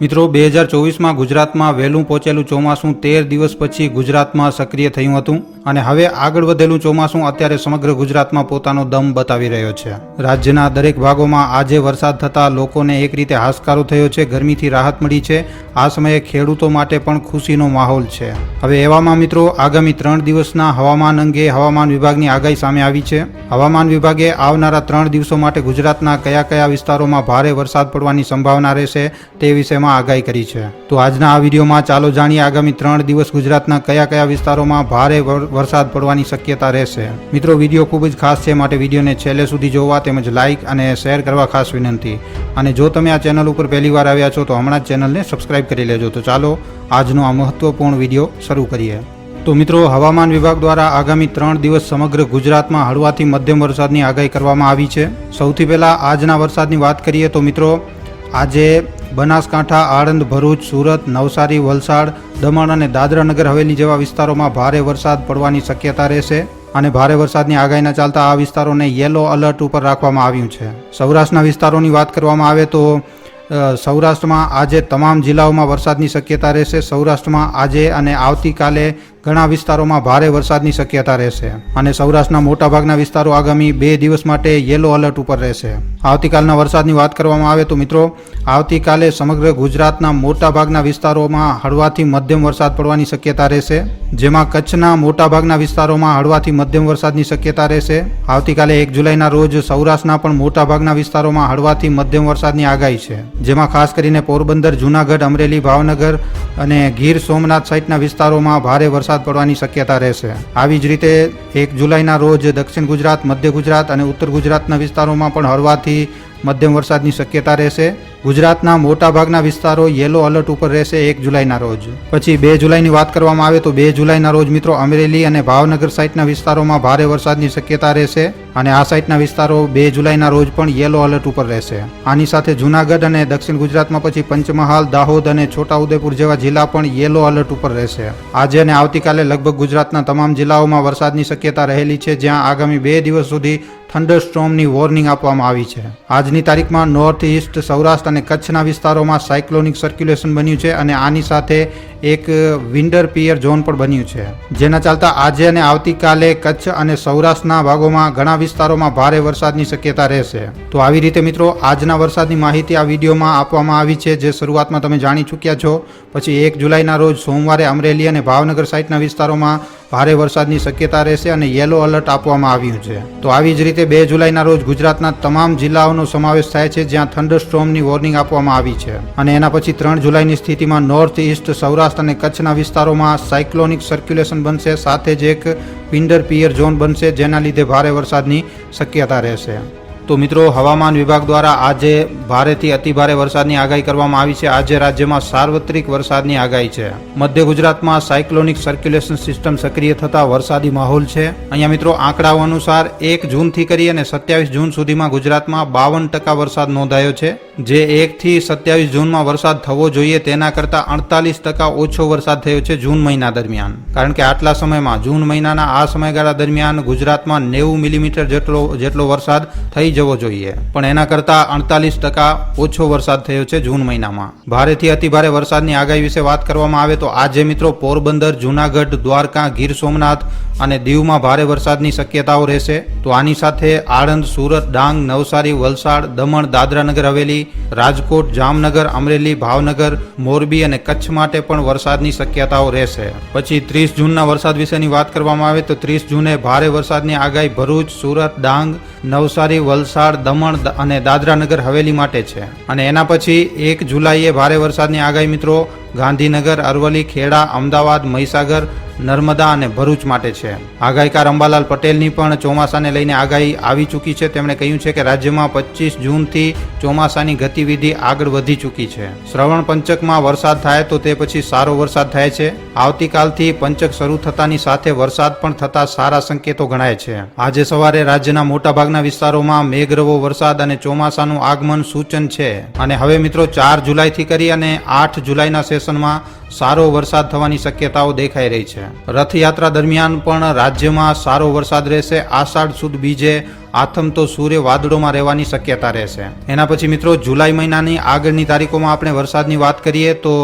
મિત્રો, બે હજાર ચોવીસમાં ગુજરાતમાં વહેલું પહોંચેલું ચોમાસું તેર દિવસ પછી ગુજરાતમાં સક્રિય થયું હતું અને હવે આગળ વધેલું ચોમાસું અત્યારે સમગ્ર ગુજરાતમાં પોતાનો દમ બતાવી રહ્યો છે. રાજ્યના દરેક ભાગોમાં આજે વરસાદ થતાં લોકોને એક રીતે હાશકારો થયો છે, ગરમીથી રાહત મળી છે. આ સમયે ખેડૂતો માટે પણ ખુશીનો માહોલ છે. હવે એવામાં મિત્રો, આગામી ત્રણ દિવસના હવામાન અંગે હવામાન વિભાગની આગાહી સામે આવી છે. હવામાન વિભાગે આવનારા ત્રણ દિવસો માટે ગુજરાતના કયા કયા વિસ્તારોમાં ભારે વરસાદ પડવાની સંભાવના રહેશે તે વિષયમાં આગાહી કરી છે. તો આજના આ વિડીયોમાં ચાલો જાણીએ આગામી ત્રણ દિવસ ગુજરાતના કયા કયા વિસ્તારોમાં ભારે વર- વરસાદ પડવાની શક્યતા રહેશે. મિત્રો, વીડિયો ખૂબ જ ખાસ છે, માટે વિડીયોને છેલ્લે સુધી જોવા તેમજ લાઇક અને શેર કરવા ખાસ વિનંતી. અને જો તમે આ ચેનલ ઉપર પહેલી વાર આવ્યા છો, તો હમણાં જ ચેનલને સબસ્ક્રાઇબ કરી લેજો. તો ચાલો, આજનો આ મહત્વપૂર્ણ વીડિયો શરૂ કરીએ. તો મિત્રો, હવામાન વિભાગ દ્વારા આગામી ત્રણ દિવસ સમગ્ર ગુજરાતમાં હળવાથી મધ્યમ વરસાદની આગાહી કરવામાં આવી છે. સૌથી પહેલાં આજના વરસાદની વાત કરીએ તો મિત્રો, આજે બનાસકાંઠા, આણંદ, ભરૂચ, સુરત, નવસારી, વલસાડ, દમણ અને દાદરાનગર હવેલી જેવા વિસ્તારોમાં ભારે વરસાદ પડવાની શક્યતા રહેશે અને ભારે વરસાદની આગાહીના ચાલતા આ વિસ્તારોને યેલો અલર્ટ ઉપર રાખવામાં આવ્યું છે. સૌરાષ્ટ્રના વિસ્તારોની વાત કરવામાં આવે તો સૌરાષ્ટ્રમાં આજે તમામ જિલ્લાઓમાં વરસાદની શક્યતા રહેશે. સૌરાષ્ટ્રમાં આજે અને આવતીકાલે ઘણા વિસ્તારોમાં ભારે વરસાદની શક્યતા રહેશે અને સૌરાષ્ટ્રના મોટાભાગના વિસ્તારો આગામી બે દિવસ માટે યેલો અલર્ટ ઉપર રહેશે. આવતીકાલના વરસાદની વાત કરવામાં આવે તો મિત્રો, આવતીકાલે સમગ્ર ગુજરાતના મોટાભાગના વિસ્તારોમાં હળવાથી મધ્યમ વરસાદ પડવાની શક્યતા રહેશે, જેમાં કચ્છના મોટાભાગના વિસ્તારોમાં હળવાથી મધ્યમ વરસાદની શક્યતા રહેશે. આવતીકાલે એક જુલાઈના રોજ સૌરાષ્ટ્રના પણ મોટાભાગના વિસ્તારોમાં હળવાથી મધ્યમ વરસાદની આગાહી છે, જેમાં ખાસ કરીને પોરબંદર, જૂનાગઢ, અમરેલી, ભાવનગર અને ગીર સોમનાથ સહિતના વિસ્તારોમાં ભારે વરસાદ પડવાની શક્યતા રહેશે. આવી જ રીતે એક જુલાઈના રોજ દક્ષિણ ગુજરાત, મધ્ય ગુજરાત અને ઉત્તર ગુજરાતના વિસ્તારોમાં પણ હળવાથી મધ્યમ વરસાદની શક્યતા રહેશે. ગુજરાતના મોટાભાગના વિસ્તારો યેલો અલર્ટ ઉપર રહેશે એક જુલાઈના રોજ. પછી બે જુલાઈની વાત કરવામાં આવે તો બે જુલાઈના રોજ મિત્રો અમરેલી અને ભાવનગર સાઇટના વિસ્તારોમાં ભારે વરસાદની શક્યતા રહેશે. અને આ સાઇટના વિસ્તારો બે જુલાઈના રોજ પણ યેલો અલર્ટ ઉપર રહેશે. આની સાથે જૂનાગઢ અને દક્ષિણ ગુજરાતમાં પછી પંચમહાલ, દાહોદ અને છોટાઉદેપુર જેવા જિલ્લા પણ યેલો અલર્ટ ઉપર રહેશે. આજે અને આવતીકાલે લગભગ ગુજરાતના તમામ જિલ્લાઓમાં વરસાદની શક્યતા રહેલી છે, જ્યાં આગામી બે દિવસ સુધી થંડર સ્ટ્રોમની વોર્નિંગ આપવામાં આવી છે. આજની તારીખમાં નોર્થ ઇસ્ટ સૌરાષ્ટ્ર અને કચ્છના વિસ્તારોમાં સાયક્લોનિક સર્ક્યુલેશન બન્યું છે અને આની સાથે એક વિન્ડર પિયર ઝોન પણ બન્યું છે. જેના ચાલતા આજે અને આવતીકાલે કચ્છ અને સૌરાષ્ટ્રના ભાગોમાં ઘણા વિસ્તારોમાં ભારે વરસાદની શક્યતા રહેશે. તો આવી રીતે મિત્રો, આજના વરસાદની માહિતી આ વિડીયોમાં આપવામાં આવી છે, જે શરૂઆતમાં તમે જાણી ચૂક્યા છો. પછી એક જુલાઈના રોજ સોમવારે અમરેલી અને ભાવનગર સાઇટના વિસ્તારોમાં ભારે વરસાદની શક્યતા રહેશે અને યેલો અલર્ટ આપવામાં આવ્યું છે. તો આવી જ રીતે બે જુલાઈના રોજ ગુજરાતના તમામ જિલ્લાઓનો સમાવેશ થાય છે જ્યાં થંડર સ્ટ્રોમની વોર્નિંગ આપવામાં આવી છે. અને એના પછી ત્રણ જુલાઈની સ્થિતિમાં નોર્થ ઇસ્ટ સૌરાષ્ટ્ર અને કચ્છના વિસ્તારોમાં સાયક્લોનિક સર્ક્યુલેશન બનશે, સાથે જ એક પિન્ડર પિયર ઝોન બનશે, જેના લીધે ભારે વરસાદની શક્યતા રહેશે. તો મિત્રો, હવામાન વિભાગ દ્વારા આજે ભારેથી અતિભારે વરસાદની આગાહી કરવામાં આવી છે. આજે રાજ્યમાં સાર્વત્રિક વરસાદની આગાહી છે. મધ્ય ગુજરાતમાં સાયક્લોનિક સર્ક્યુલેશન સિસ્ટમ સક્રિય થતા વરસાદી માહોલ છે. અહીંયા મિત્રો, આંકડાઓ અનુસાર એક જૂનથી કરી અને સત્યાવીસ જૂન સુધીમાં ગુજરાતમાં બાવન ટકા વરસાદ નોંધાયો છે. જે એકથી સત્યાવીસ જૂનમાં વરસાદ થવો જોઈએ તેના કરતાં અડતાલીસ ટકા ઓછો વરસાદ થયો છે જૂન મહિના દરમિયાન. કારણ કે આટલા સમયમાં, જૂન મહિનાના આ સમયગાળા દરમિયાન ગુજરાતમાં નેવું મિલીમીટર જેટલો જેટલો વરસાદ થઈ જવો જોઈએ. પણ એના કરતાં અડતાલીસ ટકા ઓછો વરસાદ થયો છે જૂન મહિનામાં. ભારેથી અતિભારે વરસાદની આગાહી વિશે વાત કરવામાં આવે તો આજે મિત્રો પોરબંદર, જૂનાગઢ, દ્વારકા, ગીર સોમનાથ અને દીવમાં ભારે વરસાદની શક્યતાઓ રહેશે. તો આની સાથે આણંદ, સુરત, ડાંગ, નવસારી, વલસાડ, દમણ, દાદરાનગર હવેલી, રાજકોટ, જામનગર, અમરેલી, ભાવનગર, મોરબી અને કચ્છ માટે પણ વરસાદની શક્યતાઓ રહેશે. પછી ત્રીસ જૂનના વરસાદ વિશેની વાત કરવામાં આવે તો ત્રીસ જૂને ભારે વરસાદની આગાહી ભરૂચ, સુરત, ડાંગ નવસારી, વલસાડ, દમણ અને દાદરાનગર હવેલી માટે છે. અને એના પછી એક જુલાઈએ ભારે વરસાદની આગાહી મિત્રો ગાંધીનગર, અરવલ્લી, ખેડા, અમદાવાદ, મહીસાગર નર્મદા અને ભરૂચ માટે છે. આગાહીકાર અંબાલાલ પટેલની પણ ચોમાસાને લઈને આગાહી આવી ચૂકી છે. તેમણે કહ્યું છે કે રાજ્યમાં પચીસ જૂનથી ચોમાસાની ગતિવિધિ આગળ વધી ચૂકી છે. શ્રવણ પંચકમાં વરસાદ થાય તો તે પછી સારો વરસાદ થાય છે. આવતીકાલથી પંચક શરૂ થતાની સાથે વરસાદ પણ થતા સારા સંકેતો ગણાય છે. આજે સવારે રાજ્યના મોટાભાગના વિસ્તારોમાં મેઘરવો વરસાદ અને ચોમાસાનું આગમન સૂચન છે. અને હવે મિત્રો ચાર જુલાઈથી કરી અને આઠ જુલાઈના સેશનમાં સારો વરસાદ થવાની શક્યતાઓ દેખાઈ રહી છે. રથયાત્રા દરમિયાન પણ રાજ્યમાં સારો વરસાદ રહેશે. આષાઢ સુદ બીજે આથમ તો સૂર્ય વાદળોમાં રહેવાની શક્યતા રહેશે. એના પછી મિત્રો જુલાઈ મહિનાની આગળની તારીખોમાં આપણે વરસાદની વાત કરીએ તો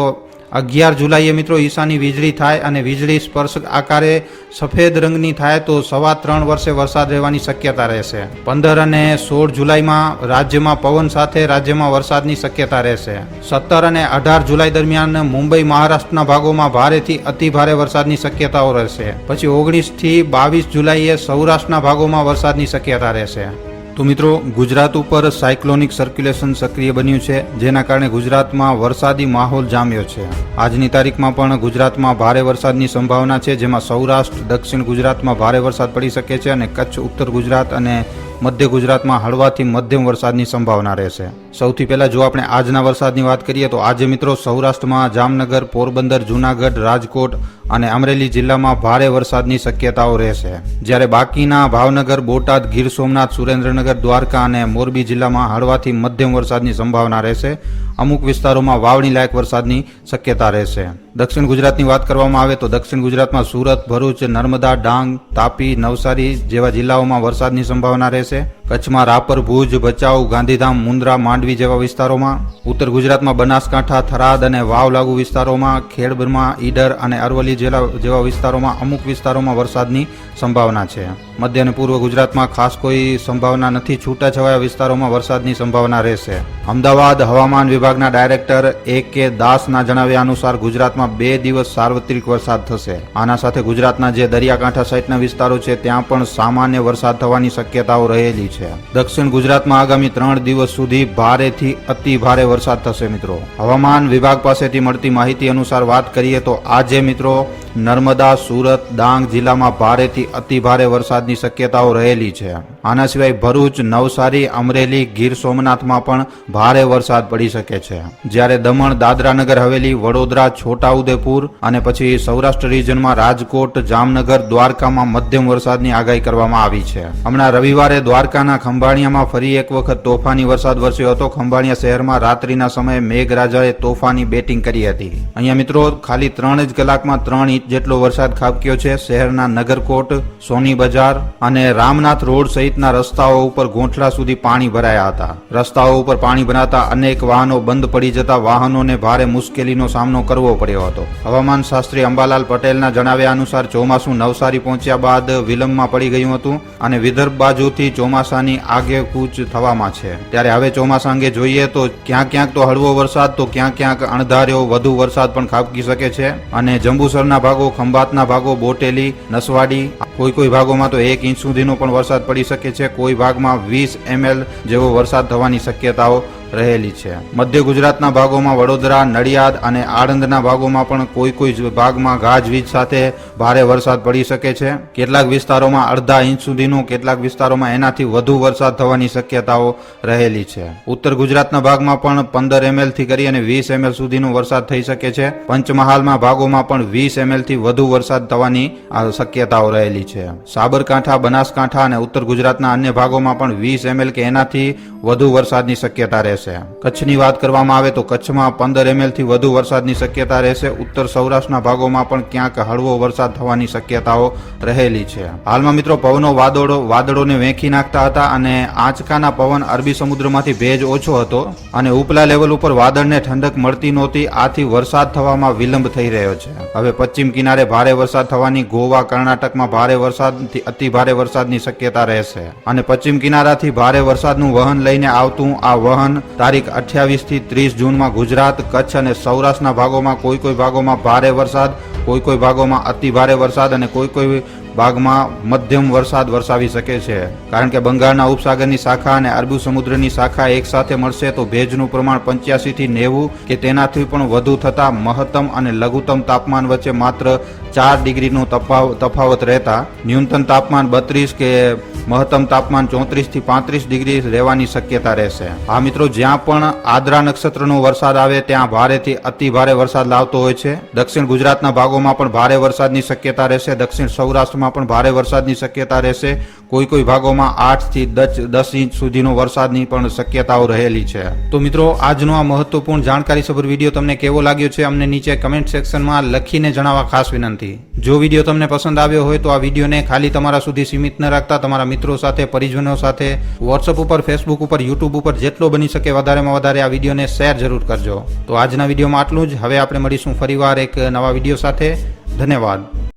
અગિયાર જુલાઈએ મિત્રો ઈશાની વીજળી થાય અને વીજળી સ્પર્શ આકારે સફેદ રંગની થાય તો સવા ત્રણ વર્ષે વરસાદ રહેવાની શક્યતા રહેશે. પંદર અને સોળ જુલાઈમાં રાજ્યમાં પવન સાથે રાજ્યમાં વરસાદની શક્યતા રહેશે. સત્તર અને અઢાર જુલાઈ દરમિયાન મુંબઈ, મહારાષ્ટ્રના ભાગોમાં ભારેથી અતિ ભારે વરસાદની શક્યતાઓ રહેશે. પછી ઓગણીસથી બાવીસ જુલાઈએ સૌરાષ્ટ્રના ભાગોમાં વરસાદની શક્યતા રહેશે. તો મિત્રો, ગુજરાત ઉપર સાયક્લોનિક સર્ક્યુલેશન સક્રિય બન્યું છે, જેના કારણે ગુજરાતમાં વરસાદી માહોલ જામ્યો છે. આજની તારીખમાં પણ ગુજરાતમાં ભારે વરસાદની સંભાવના છે, જેમાં સૌરાષ્ટ્ર, દક્ષિણ ગુજરાતમાં ભારે વરસાદ પડી શકે છે અને કચ્છ, ઉત્તર ગુજરાત અને મધ્ય ગુજરાતમાં હળવાથી મધ્યમ વરસાદની સંભાવના રહેશે. સૌથી પહેલા જો આપણે આજના વરસાદની વાત કરીએ તો આજે મિત્રો સૌરાષ્ટ્રમાં જામનગર, પોરબંદર, જૂનાગઢ, રાજકોટ અને અમરેલી જિલ્લામાં ભારે વરસાદની શક્યતાઓ રહેશે. જ્યારે બાકીના ભાવનગર, બોટાદ, ગીર સોમનાથ, સુરેન્દ્રનગર, દ્વારકા અને મોરબી જિલ્લામાં હળવાથી મધ્યમ વરસાદની સંભાવના રહેશે. અમુક વિસ્તારોમાં વાવણી લાયક વરસાદની શક્યતા રહેશે. દક્ષિણ ગુજરાતની વાત કરવામાં આવે તો દક્ષિણ ગુજરાતમાં સુરત, ભરૂચ, નર્મદા, ડાંગ, તાપી, નવસારી જેવા જિલ્લાઓમાં વરસાદની સંભાવના રહેશે. કચ્છમાં રાપર, ભુજ, ભચાઉ, ગાંધીધામ, મુન્દ્રા, માંડવી જેવા વિસ્તારોમાં, ઉત્તર ગુજરાતમાં બનાસકાંઠા, થરાદ અને વાવ લાગુ વિસ્તારોમાં ખેડબ્રમા ઈડર અને અરવલ્લી જેવા જેવા વિસ્તારોમાં અમુક વિસ્તારોમાં વરસાદની સંભાવના છે. મધ્ય અને પૂર્વ ગુજરાતમાં ખાસ કોઈ સંભાવના નથી. છૂટાછવાયા વિસ્તારોમાં વરસાદની સંભાવના રહેશે. અમદાવાદ હવામાન વિભાગના ડાયરેક્ટર એ કે દાસના જણાવ્યા અનુસાર ગુજરાતમાં બે દિવસ સાર્વત્રિક વરસાદ થશે. આના સાથે ગુજરાતના જે દરિયાકાંઠા સહિતના વિસ્તારો છે, ત્યાં પણ સામાન્ય વરસાદ થવાની શક્યતાઓ રહેલી છે. દક્ષિણ ગુજરાતમાં આગામી ત્રણ દિવસ સુધી ભારેથી અતિ ભારે વરસાદ થશે, મિત્રો. હવામાન વિભાગ પાસેથી મળતી માહિતી અનુસાર વાત કરીએ તો આજે, મિત્રો, નર્મદા, સુરત, ડાંગ જિલ્લામાં ભારેથી અતિ ભારે વરસાદની શક્યતાઓ રહેલી છે. આના સિવાય ભરૂચ, નવસારી, અમરેલી, ગીર સોમનાથમાં પણ ભારે વરસાદ પડી શકે છે. જ્યારે દમણ દાદરા નગર હવેલી, વડોદરા, છોટાઉદેપુર અને પછી સૌરાષ્ટ્ર રિજનમાં રાજકોટ, જામનગર, દ્વારકામાં મધ્યમ વરસાદની આગાહી કરવામાં આવી છે. હમણાં રવિવારે દ્વારકાના ખંભાળિયામાં ફરી એક વખત તોફાની વરસાદ વરસ્યો હતો. ખંભાળિયા શહેરમાં રાત્રિના સમયે મેઘરાજાએ તોફાની બેટિંગ કરી હતી. અહીંયા મિત્રો, ખાલી ત્રણ જ કલાકમાં ત્રણ ઇંચ જેટલો વરસાદ ખાબક્યો છે. શહેરના નગરકોટ, સોની બજાર અને રામનાથ રોડ સહિતના રસ્તાઓ ઉપર ગોઠલા સુધી પાણી ભરાયા હતા. રસ્તાઓ ઉપર પાણી ભરાતા અનેક વાહનો બંધ પડી જતા વાહનોને ભારે મુશ્કેલીનો સામનો કરવો પડ્યો હતો. હવામાન શાસ્ત્રી અંબાલાલ પટેલના જણાવ્યા અનુસાર ચોમાસું નવસારી પહોંચ્યા બાદ વિલંબમાં પડી ગયું હતું અને વિદર્ભ બાજુથી ચોમાસાની આગેકૂચ થવામાં છે. ત્યારે હવે ચોમાસા અંગે જોઈએ તો ક્યાંક ક્યાંક તો હળવો વરસાદ, તો ક્યાંક ક્યાંક અણધાર્યો વધુ વરસાદ પણ ખાબકી શકે છે. અને જંબુસરના ભાગો, ખંભાતના ભાગો, બોટેલી, નસવાડી, કોઈ કોઈ ભાગોમાં તો એક ઇંચ સુધીનો પણ વરસાદ પડી શકે છે. કોઈ ભાગમાં વીસ એમએલ જેવો વરસાદ થવાની શક્યતાઓ રહેલી છે. મધ્ય ગુજરાતના ભાગોમાં વડોદરા, નડિયાદ અને આણંદના ભાગોમાં પણ કોઈ કોઈ ભાગમાં ગાજવીજ સાથે ભારે વરસાદ પડી શકે છે. કેટલાક વિસ્તારોમાં અડધા ઇંચ સુધીનો, કેટલાક વિસ્તારોમાં એનાથી વધુ વરસાદ થવાની શક્યતાઓ રહેલી છે. ઉત્તર ગુજરાતના ભાગમાં પણ પંદર એમએલથી કરી અને વીસ એમએલ સુધીનો વરસાદ થઈ શકે છે. પંચમહાલમાં ભાગોમાં પણ વીસ એમએલથી વધુ વરસાદ થવાની શક્યતાઓ રહેલી છે. સાબરકાંઠા, બનાસકાંઠા અને ઉત્તર ગુજરાતના અન્ય ભાગોમાં પણ વીસ એમએલ કે એનાથી વધુ વરસાદની શક્યતા રહેશે. કચ્છની વાત કરવામાં આવે તો કચ્છમાં પંદર એમએલથી વધુ વરસાદની શક્યતા રહેશે. ઉત્તર સૌરાષ્ટ્રના ભાગોમાં પણ ક્યાંક હળવો વરસાદ થવાની શક્યતાઓ રહેલી છે હાલમાં મિત્રો પવનો વાદળો, વાદળોને વેંખી નાખતા હતા અને આંચકાના પવન અરબી સમુદ્રમાંથી ભેજ ઓછો હતો અને ઉપલા લેવલ ઉપર વાદળને ઠંડક મળતી નહોતી. આથી વરસાદ થવામાં વિલંબ થઈ રહ્યો છે. હવે પશ્ચિમ કિનારે ભારે વરસાદ થવાની ગોવા, કર્ણાટકમાં ભારે વરસાદથી અતિ ભારે વરસાદની શક્યતા રહેશે. અને પશ્ચિમ કિનારાથી ભારે વરસાદનું વહન લઈને આવતું આ વહન તારીખ અઠ્યાવીસથી ત્રીસ જૂનમાં ગુજરાત, કચ્છ અને સૌરાષ્ટ્રના ભાગોમાં કોઈ કોઈ ભાગોમાં ભારે વરસાદ, કોઈ કોઈ ભાગોમાં અતિ ભારે વરસાદ અને કોઈ કોઈ ભાગમાં મધ્યમ વરસાદ વરસાવી શકે છે. કારણ કે બંગાળના ઉપસાગરની શાખા અને અરબી સમુદ્રની શાખા એક સાથે મળશે તો ભેજનું પ્રમાણ પંચ્યાસી થી નેવું કે તેનાથી પણ વધુ થતા મહત્તમ અને લઘુત્તમ તાપમાન વચ્ચે માત્ર ચાર ડિગ્રીનો તફાવ- તફાવત રહેતા ન્યૂનતમ તાપમાન બત્રીસ કે મહત્તમ તાપમાન ચોત્રીસથી પાંત્રીસ ડિગ્રી રહેવાની શક્યતા રહેશે. આ મિત્રો, જ્યાં પણ આદ્રા નક્ષત્રનો વરસાદ આવે ત્યાં ભારેથી અતિ ભારે વરસાદ લાવતો હોય છે. દક્ષિણ ગુજરાતના ભાગોમાં પણ ભારે વરસાદની શક્યતા રહેશે. દક્ષિણ સૌરાષ્ટ્રમાં પણ ભારે વરસાદની શક્યતા રહેશે. કોઈ કોઈ ભાગોમાં આઠથી દસ દસ ઇંચ સુધીનો વરસાદની પણ શક્યતાઓ રહેલી છે. તો મિત્રો, આજનો આ મહત્વપૂર્ણ જાણકારીસભર વીડિયો તમને કેવો લાગ્યો છે, અમને નીચે કમેન્ટ સેક્શનમાં લખીને જણાવવા ખાસ વિનંતી. જો વીડિયો તમને પસંદ આવ્યો હોય તો આ વિડીયોને ખાલી તમારા સુધી સીમિત ન રાખતા તમારા મિત્રો સાથે, પરિજનો સાથે વોટ્સઅપ ઉપર ફેસબુક ઉપર યુટ્યુબ ઉપર જેટલો બની શકે વધારેમાં વધારે આ વિડીયોને શેર જરૂર કરજો. તો આજના વિડીયોમાં આટલું જ. હવે આપણે મળીશું ફરીવાર એક નવા વીડિયો સાથે. ધન્યવાદ.